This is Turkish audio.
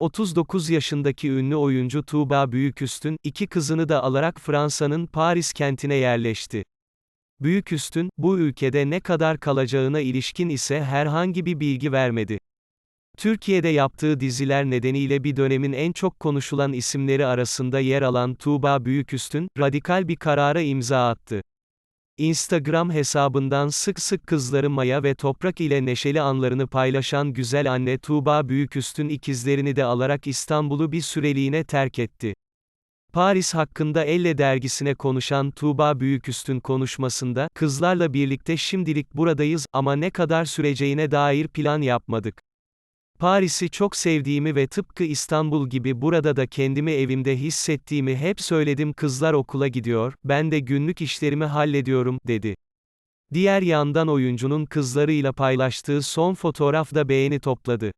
39 yaşındaki ünlü oyuncu Tuğba Büyüküstün, iki kızını da alarak Fransa'nın Paris kentine yerleşti. Büyüküstün, bu ülkede ne kadar kalacağına ilişkin ise herhangi bir bilgi vermedi. Türkiye'de yaptığı diziler nedeniyle bir dönemin en çok konuşulan isimleri arasında yer alan Tuğba Büyüküstün, radikal bir karara imza attı. Instagram hesabından sık sık kızları Maya ve Toprak ile neşeli anlarını paylaşan güzel anne Tuğba Büyüküstün ikizlerini de alarak İstanbul'u bir süreliğine terk etti. Paris hakkında Elle dergisine konuşan Tuğba Büyüküstün konuşmasında, kızlarla birlikte şimdilik buradayız ama ne kadar süreceğine dair plan yapmadık. Paris'i çok sevdiğimi ve tıpkı İstanbul gibi burada da kendimi evimde hissettiğimi hep söyledim kızlar okula gidiyor, ben de günlük işlerimi hallediyorum, dedi. Diğer yandan oyuncunun kızlarıyla paylaştığı son fotoğraf da beğeni topladı.